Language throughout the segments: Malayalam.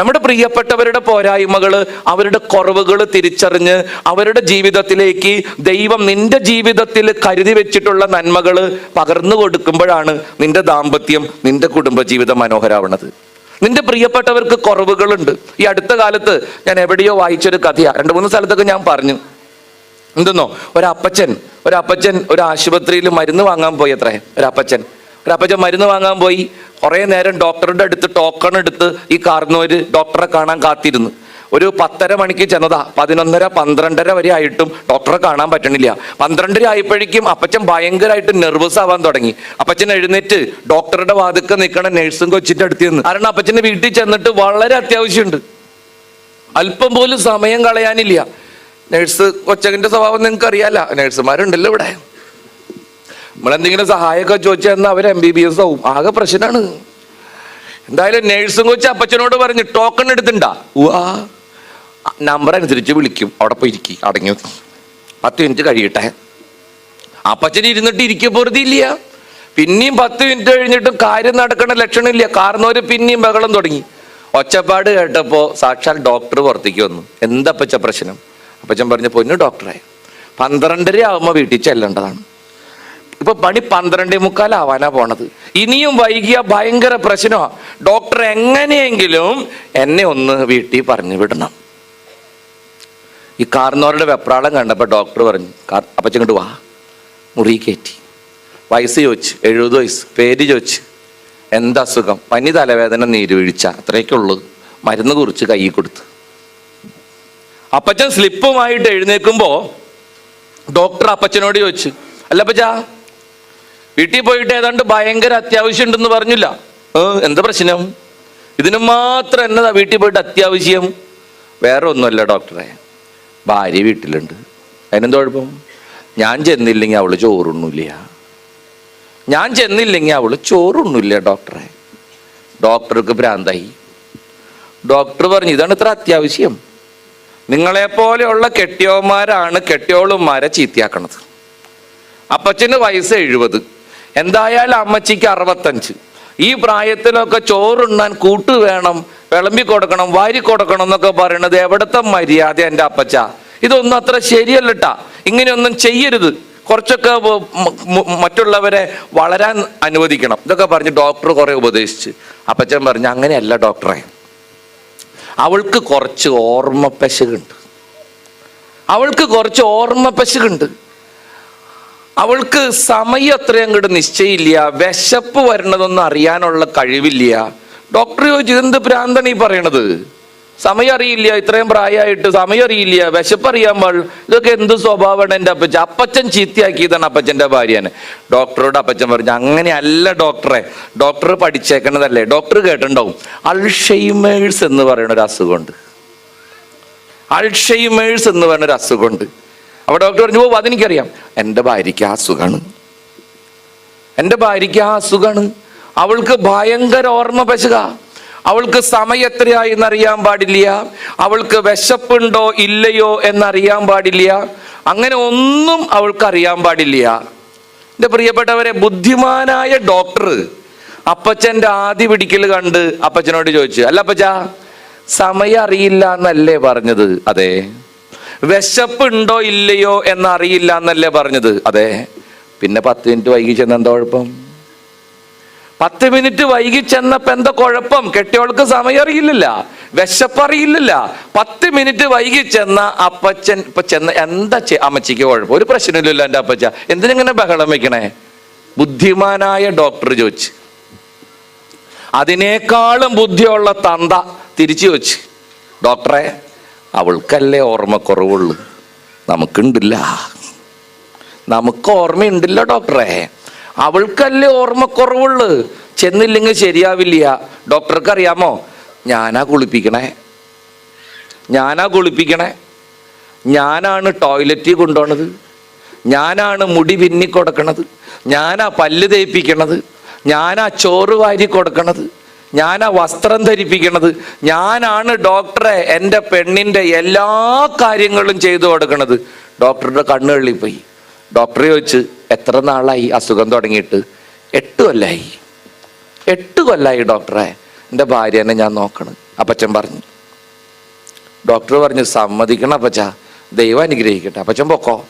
നമ്മുടെ പ്രിയപ്പെട്ടവരുടെ പോരായ്മകൾ അവരുടെ കുറവുകൾ തിരിച്ചറിഞ്ഞ് അവരുടെ ജീവിതത്തിലേക്ക് ദൈവം നിന്റെ ജീവിതത്തിൽ കരുതി വെച്ചിട്ടുള്ള നന്മകൾ പകർന്നു കൊടുക്കുമ്പോഴാണ് നിന്റെ ദാമ്പത്യം നിന്റെ കുടുംബജീവിതം മനോഹരാവണത്. നിന്റെ പ്രിയപ്പെട്ടവർക്ക് കുറവുകളുണ്ട്. ഈ അടുത്ത കാലത്ത് ഞാൻ എവിടെയോ വായിച്ചൊരു കഥയാണ് രണ്ട് മൂന്ന് സ്ഥലത്തൊക്കെ ഞാൻ പറഞ്ഞു. എന്തെന്നോ? ഒരപ്പച്ചൻ ഒരപ്പച്ചൻ ഒരു ആശുപത്രിയിൽ മരുന്ന് വാങ്ങാൻ പോയി അത്രേ. ഒരപ്പച്ചൻ. ഒരപ്പച്ചൻ മരുന്ന് വാങ്ങാൻ പോയി. കുറേ നേരം ഡോക്ടറുടെ അടുത്ത് ടോക്കൺ എടുത്ത് ഈ കാർന്നവര് ഡോക്ടറെ കാണാൻ കാത്തിരുന്നു. ഒരു പത്തര മണിക്ക് ചെന്നതാ. പതിനൊന്നര പന്ത്രണ്ടര വരെ ആയിട്ടും ഡോക്ടറെ കാണാൻ പറ്റണില്ല. പന്ത്രണ്ടര ആയപ്പോഴേക്കും അപ്പച്ചൻ ഭയങ്കരമായിട്ട് നെർവസ് ആവാൻ തുടങ്ങി. അപ്പച്ചൻ എഴുന്നേറ്റ് ഡോക്ടറുടെ വാതുക്കെ നിൽക്കണ നേഴ്സും കൊച്ചിന്റെ അടുത്ത് നിന്ന് കാരണം അപ്പച്ചന്റെ വീട്ടിൽ ചെന്നിട്ട് വളരെ അത്യാവശ്യമുണ്ട്. അല്പം പോലും സമയം കളയാനില്ല. നേഴ്സ് കൊച്ചകന്റെ സ്വഭാവം നിങ്ങൾക്ക് അറിയാല്ല നേഴ്സുമാരുണ്ടല്ലോ ഇവിടെ. നമ്മളെന്തെങ്കിലും സഹായമൊക്കെ ചോദിച്ചാൽ എന്നാൽ അവർ എം ബി ബി എസ് ആവും. ആകെ പ്രശ്നമാണ് എന്തായാലും നേഴ്സും കൊച്ചു അപ്പച്ചനോട് പറഞ്ഞു ടോക്കൺ എടുത്തിണ്ടാ. വാ നമ്പർ അനുസരിച്ച് വിളിക്കും. അവിടെ പോയി ഇരിക്കി. അടങ്ങി. പത്ത് മിനിറ്റ് കഴിയട്ടെ. അപ്പച്ചൻ ഇരുന്നിട്ട് ഇരിക്കുക പൊറുതിയില്ല പിന്നെയും പത്ത് മിനിറ്റ് കഴിഞ്ഞിട്ടും കാര്യം നടക്കണ ലക്ഷണമില്ല കാരണവര് പിന്നെയും ബഹളം തുടങ്ങി. ഒച്ചപ്പാട് കേട്ടപ്പോ സാക്ഷാൽ ഡോക്ടർ പുറത്തേക്ക് വന്നു. എന്താ അപ്പച്ച പ്രശ്നം? അപ്പച്ചൻ പറഞ്ഞ പൊന്നു ഡോക്ടറെ പന്ത്രണ്ടര ആവുമ്പോ വീട്ടിൽ ചെല്ലേണ്ടതാണ്. ഇപ്പൊ പണി പന്ത്രണ്ടേ മുക്കാലാവാനാ പോണത്. ഇനിയും വൈകിയ ഭയങ്കര പ്രശ്നമാ. ഡോക്ടർ എങ്ങനെയെങ്കിലും എന്നെ ഒന്ന് വീട്ടിൽ പറഞ്ഞു വിടണം. ഈ കാർന്നവരുടെ വെപ്രാളം കണ്ടപ്പോൾ ഡോക്ടർ പറഞ്ഞു "കാർ- അപ്പച്ചങ്ങോട്ട് വാ. മുറി കയറ്റി. വയസ്സ് ചോദിച്ചു എഴുപത് വയസ്സ് പേര് ചോദിച്ചു എന്താ സുഖം പനി തലവേദന നീരുവീഴ്ച അത്രയൊക്കെയുള്ളൂ. മരുന്ന് കുറിച്ച് കൈ കൊടുത്ത്. അപ്പച്ചൻ സ്ലിപ്പുമായിട്ട് എഴുന്നേൽക്കുമ്പോ ഡോക്ടർ അപ്പച്ചനോട് ചോദിച്ചു അല്ല അപ്പച്ചാ വീട്ടിൽ പോയിട്ട് ഏതാണ്ട് ഭയങ്കര അത്യാവശ്യം ഉണ്ടെന്ന് പറഞ്ഞില്ല. എന്താ പ്രശ്നം? ഇതിന് മാത്രം എന്നതാ വീട്ടിൽ പോയിട്ട് അത്യാവശ്യം? വേറെ ഒന്നുമല്ല ഡോക്ടറെ. ഭാര്യ വീട്ടിലുണ്ട്. അതിനെന്താ കുഴപ്പം? ഞാൻ ചെന്നില്ലെങ്കിൽ അവൾ ചോറുണ്ണൂല്ല ഞാൻ ചെന്നില്ലെങ്കിൽ അവൾ ചോറുണ്ണൂല്ല ഡോക്ടറെ. ഡോക്ടർക്ക് ഭ്രാന്തായി. ഡോക്ടർ പറഞ്ഞു ഇതാണ് ഇത്ര അത്യാവശ്യം. നിങ്ങളെ പോലെയുള്ള കെട്ടിയോന്മാരാണ് കെട്ടിയോളുമാരെ ചീത്തയാക്കണത്. അപ്പച്ചന് വയസ്സ് എഴുപത്. എന്തായാലും അമ്മച്ചിക്ക് അറുപത്തഞ്ച്. ഈ പ്രായത്തിലൊക്കെ ചോറുണ്ണാൻ കൂട്ട് വേണം വിളമ്പി കൊടുക്കണം വാരി കൊടുക്കണം എന്നൊക്കെ പറയണത് എവിടത്തെ മര്യാദ എന്റെ അപ്പച്ച? ഇതൊന്നും അത്ര ശരിയല്ലട്ടാ. ഇങ്ങനെയൊന്നും ചെയ്യരുത്. കുറച്ചൊക്കെ മറ്റുള്ളവരെ വളരാൻ അനുവദിക്കണം. ഇതൊക്കെ പറഞ്ഞ് ഡോക്ടർ കുറെ ഉപദേശിച്ച്. അപ്പച്ചൻ പറഞ്ഞു അങ്ങനെയല്ല ഡോക്ടറെ. അവൾക്ക് കുറച്ച് ഓർമ്മ പശകുണ്ട്. അവൾക്ക് കുറച്ച് ഓർമ്മ പശകുണ്ട്. അവൾക്ക് സമയം അത്രയും അങ്ങോട്ട് നിശ്ചയില്ല വിശപ്പ് വരണതൊന്നും അറിയാനുള്ള കഴിവില്ല. ഡോക്ടർ ചോദിച്ചു ഇതെന്ത് ഭ്രാന്താണ് പറയണത്? സമയം അറിയില്ല ഇത്രയും പ്രായമായിട്ട് സമയം അറിയില്ല വിശപ്പ് അറിയാൻ പാടില്ല ഇതൊക്കെ എന്ത് സ്വഭാവമാണ് എന്റെ അപ്പച്ചൻ? അപ്പച്ചൻ ചീത്തയാക്കിയതാണ് അപ്പച്ചന്റെ ഭാര്യനെ ഡോക്ടറോട് അപ്പച്ചൻ പറഞ്ഞു അങ്ങനെയല്ല ഡോക്ടറെ ഡോക്ടർ പഠിച്ചേക്കണതല്ലേ. ഡോക്ടർ കേട്ടിട്ടുണ്ടാവും. അൾഷെയ്മേഴ്സ് എന്ന് പറയുന്ന ഒരു അസുഖമുണ്ട്. അൾഷെയ്മേഴ്സ് എന്ന് പറയുന്ന ഒരു അസുഖമുണ്ട്. അപ്പൊ ഡോക്ടർ പറഞ്ഞു പോകും അതെനിക്കറിയാം. എന്റെ ഭാര്യയ്ക്ക് ആ സുഖമാണ് എന്റെ ഭാര്യയ്ക്ക് ആ സുഖമാണ് അവൾക്ക് ഭയങ്കര ഓർമ്മ പശുക. അവൾക്ക് സമയം എത്രയായി എന്നറിയാൻ പാടില്ല. അവൾക്ക് വിശപ്പുണ്ടോ ഇല്ലയോ എന്നറിയാൻ പാടില്ല. അങ്ങനെ ഒന്നും അവൾക്ക് അറിയാൻ പാടില്ല. എന്റെ പ്രിയപ്പെട്ടവരെ ബുദ്ധിമാനായ ഡോക്ടർ അപ്പച്ചന്റെ ആദ്യ പിടിക്കൽ കണ്ട് അപ്പച്ചനോട് ചോദിച്ചു അല്ല അപ്പച്ച സമയം അറിയില്ല എന്നല്ലേ പറഞ്ഞത്? അതെ. വിശപ്പുണ്ടോ ഇല്ലയോ എന്നറിയില്ല എന്നല്ലേ പറഞ്ഞത്. അതെ. പിന്നെ പത്ത് മിനിറ്റ് വൈകി ചെന്ന എന്താ കുഴപ്പം? പത്ത് മിനിറ്റ് വൈകി ചെന്നപ്പോ എന്താ കുഴപ്പം? കെട്ടിയോൾക്ക് സമയം അറിയില്ലല്ല വിശപ്പറിയില്ലല്ല. പത്ത് മിനിറ്റ് വൈകി ചെന്ന അപ്പച്ചൻ ഇപ്പൊ ചെന്ന എന്താ അമ്മച്ചിക്ക് കുഴപ്പം? ഒരു പ്രശ്നമില്ലല്ലോ എന്റെ അപ്പച്ച. എന്തിനിങ്ങനെ ബഹളം വെക്കണേ? ബുദ്ധിമാനായ ഡോക്ടർ ചോദിച്ചു. അതിനേക്കാളും ബുദ്ധിയുള്ള തന്ത തിരിച്ചു ചോദിച്ചു. ഡോക്ടറെ അവൾക്കല്ലേ ഓർമ്മക്കുറവുള്ളൂ? നമുക്കുണ്ടില്ല. നമുക്ക് ഓർമ്മയുണ്ടില്ല ഡോക്ടറെ. അവൾക്കല്ലേ ഓർമ്മക്കുറവുള്ളു? ചെന്നില്ലെങ്കിൽ ശരിയാവില്ല. ഡോക്ടർക്ക് അറിയാമോ ഞാനാ കുളിപ്പിക്കണേ. ഞാനാ കുളിപ്പിക്കണേ. ഞാനാണ് ടോയ്ലറ്റിൽ കൊണ്ടുപോണത്. ഞാനാണ് മുടി പിന്നി കൊടുക്കണത്. ഞാനാ പല്ല് തേപ്പിക്കണത്. ഞാനാ ചോറ് വാരി കൊടുക്കണത്. ഞാനാ വസ്ത്രം ധരിപ്പിക്കണത്. ഞാനാണ് ഡോക്ടറെ എന്റെ പെണ്ണിന്റെ എല്ലാ കാര്യങ്ങളും ചെയ്തു കൊടുക്കണത്. ഡോക്ടറുടെ കണ്ണുകളിൽ പോയി ഡോക്ടറെ ചോദിച്ച് എത്ര നാളായി? അസുഖം തുടങ്ങിയിട്ട്? എട്ട് കൊല്ലായി. എട്ട് കൊല്ലായി ഡോക്ടറെ. എന്റെ ഭാര്യനെ ഞാൻ നോക്കണം. അപ്പച്ചൻ പറഞ്ഞു. ഡോക്ടർ പറഞ്ഞു സമ്മതിക്കണം അപ്പച്ച. ദൈവം അനുഗ്രഹിക്കട്ടെ. അപ്പച്ചൻ പൊക്കോ.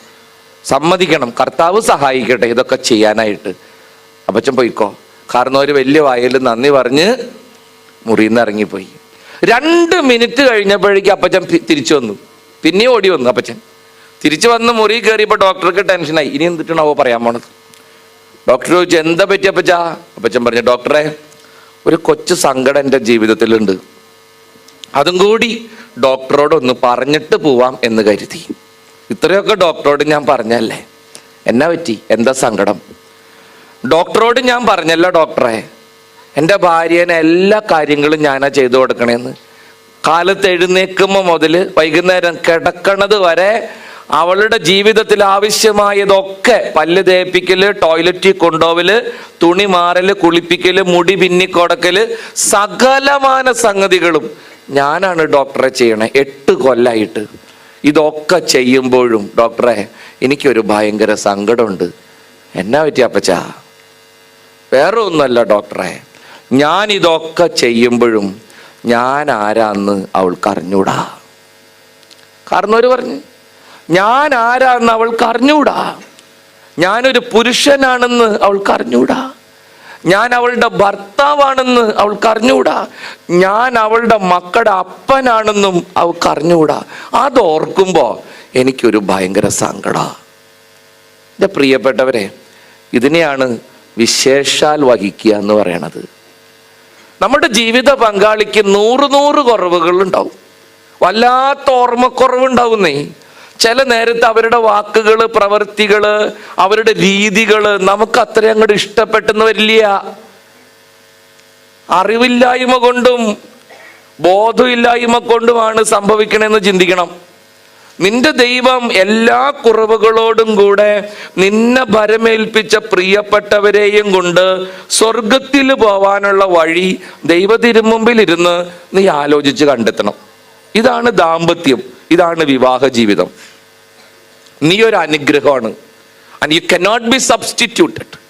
സമ്മതിക്കണം. കർത്താവ് സഹായിക്കട്ടെ. ഇതൊക്കെ ചെയ്യാനായിട്ട്. അപ്പച്ചൻ പോയിക്കോ. കാരണം ഒരു വലിയ വായിൽ നന്ദി പറഞ്ഞ് മുറിയിൽ നിന്ന് ഇറങ്ങിപ്പോയി. രണ്ട് മിനിറ്റ് കഴിഞ്ഞപ്പോഴേക്കും അപ്പച്ചൻ തിരിച്ചു വന്നു. പിന്നെ ഓടി വന്നു അപ്പച്ചൻ. തിരിച്ചു വന്ന് മുറി കയറിയപ്പോൾ ഡോക്ടർക്ക് ടെൻഷനായി. ഇനി എന്തിട്ടാണാവോ പറയാൻ പോണത്? ഡോക്ടർ ചോദിച്ചു എന്താ പറ്റി അപ്പച്ച? അപ്പച്ചൻ പറഞ്ഞു ഡോക്ടറെ ഒരു കൊച്ചു സങ്കടം എന്റെ ജീവിതത്തിലുണ്ട്. അതും കൂടി ഡോക്ടറോട് ഒന്ന് പറഞ്ഞിട്ട് പോവാം എന്ന് കരുതി. ഇത്രയൊക്കെ ഡോക്ടറോട് ഞാൻ പറഞ്ഞല്ലേ? എന്നാ പറ്റി? എന്താ സങ്കടം? ഡോക്ടറോട് ഞാൻ പറഞ്ഞല്ല ഡോക്ടറെ എന്റെ ഭാര്യനെ എല്ലാ കാര്യങ്ങളും ഞാനാ ചെയ്തു കൊടുക്കണേന്ന്. കാലത്ത് എഴുന്നേക്കുമ്പോൾ മുതൽ വൈകുന്നേരം കിടക്കണത് വരെ അവളുടെ ജീവിതത്തിൽ ആവശ്യമായതൊക്കെ പല്ല് തേപ്പിക്കൽ ടോയ്ലറ്റിൽ കൊണ്ടുപോവൽ തുണി മാറൽ കുളിപ്പിക്കൽ മുടി പിന്നിക്കൊടക്കൽ സകലമാന സംഗതികളും ഞാനാണ് ഡോക്ടറെ ചെയ്യണേ. എട്ട് കൊല്ലായിട്ട് ഇതൊക്കെ ചെയ്യുമ്പോഴും ഡോക്ടറെ എനിക്കൊരു ഭയങ്കര സങ്കടമുണ്ട്. എന്നാ പറ്റി അപ്പച്ചാ? വേറെ ഒന്നുമല്ല ഡോക്ടറെ. ഞാൻ ഇതൊക്കെ ചെയ്യുമ്പോഴും ഞാൻ ആരാന്ന് അവൾക്ക് അറിഞ്ഞൂടാ. കാരണവര് പറഞ്ഞു ഞാൻ ആരാന്ന് അവൾക്ക് അറിഞ്ഞൂടാ. ഞാനൊരു പുരുഷനാണെന്ന് അവൾക്ക് അറിഞ്ഞൂടാ. ഞാൻ അവളുടെ ഭർത്താവാണെന്ന് അവൾക്ക് അറിഞ്ഞൂടാ. ഞാൻ അവളുടെ മക്കളുടെ അപ്പനാണെന്നും അവൾക്ക് അറിഞ്ഞൂടാ. അതോർക്കുമ്പോ എനിക്കൊരു ഭയങ്കര സങ്കട. എന്റെ പ്രിയപ്പെട്ടവരെ ഇതിനെയാണ് വിശേഷാൽ വഹിക്കുക എന്ന് പറയണത്. നമ്മുടെ ജീവിത പങ്കാളിക്ക് നൂറ് നൂറ് കുറവുകൾ ഉണ്ടാവും വല്ലാത്ത ഓർമ്മക്കുറവുണ്ടാവുന്നേ. ചില നേരത്ത് അവരുടെ വാക്കുകൾ പ്രവൃത്തികൾ അവരുടെ രീതികൾ നമുക്ക് അത്ര അങ്ങോട്ട് ഇഷ്ടപ്പെട്ടെന്ന് വരില്ല. അറിവില്ലായ്മ കൊണ്ടും ബോധമില്ലായ്മ കൊണ്ടുമാണ് സംഭവിക്കണമെന്ന് ചിന്തിക്കണം. നിന്റെ ദൈവം എല്ലാ കുറവുകളോടും കൂടെ നിന്നെ ഭരമേൽപ്പിച്ച പ്രിയപ്പെട്ടവരെയും കൊണ്ട് സ്വർഗത്തിൽ പോവാനുള്ള വഴി ദൈവ തിരുമുമ്പിൽ ഇരുന്ന് നീ ആലോചിച്ച് കണ്ടെത്തണം. ഇതാണ് ദാമ്പത്യം ഇതാണ് വിവാഹ ജീവിതം. നീ ഒരു അനുഗ്രഹമാണ്. And you cannot be substituted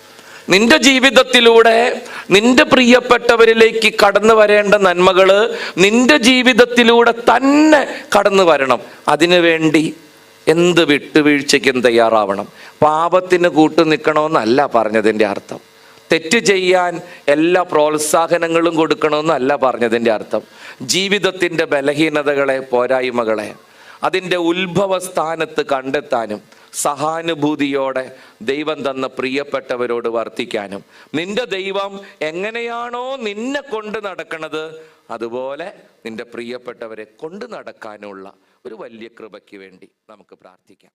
നിന്റെ ജീവിതത്തിലൂടെ നിന്റെ പ്രിയപ്പെട്ടവരിലേക്ക് കടന്നു വരേണ്ട നന്മകൾ നിന്റെ ജീവിതത്തിലൂടെ തന്നെ കടന്നു വരണം. അതിനുവേണ്ടി എന്ത് വിട്ടുവീഴ്ചയ്ക്കും തയ്യാറാവണം. പാപത്തിന് കൂട്ടു നിൽക്കണമെന്നല്ല പറഞ്ഞതിന്റെ അർത്ഥം. തെറ്റ് ചെയ്യാൻ എല്ലാ പ്രോത്സാഹനങ്ങളും കൊടുക്കണമെന്നല്ല പറഞ്ഞതിന്റെ അർത്ഥം. ജീവിതത്തിന്റെ ബലഹീനതകളെ പോരായ്മകളെ അതിന്റെ ഉത്ഭവ സ്ഥാനത്ത് കണ്ടെത്താനും സഹാനുഭൂതിയോടെ ദൈവം തന്ന പ്രിയപ്പെട്ടവരോട് വർത്തിക്കാനും. നിന്റെ ദൈവം എങ്ങനെയാണോ നിന്നെ കൊണ്ട് നടക്കണത് അതുപോലെ നിന്റെ പ്രിയപ്പെട്ടവരെ കൊണ്ട് നടക്കാനുള്ള ഒരു വലിയ കൃപയ്ക്ക് വേണ്ടി നമുക്ക് പ്രാർത്ഥിക്കാം.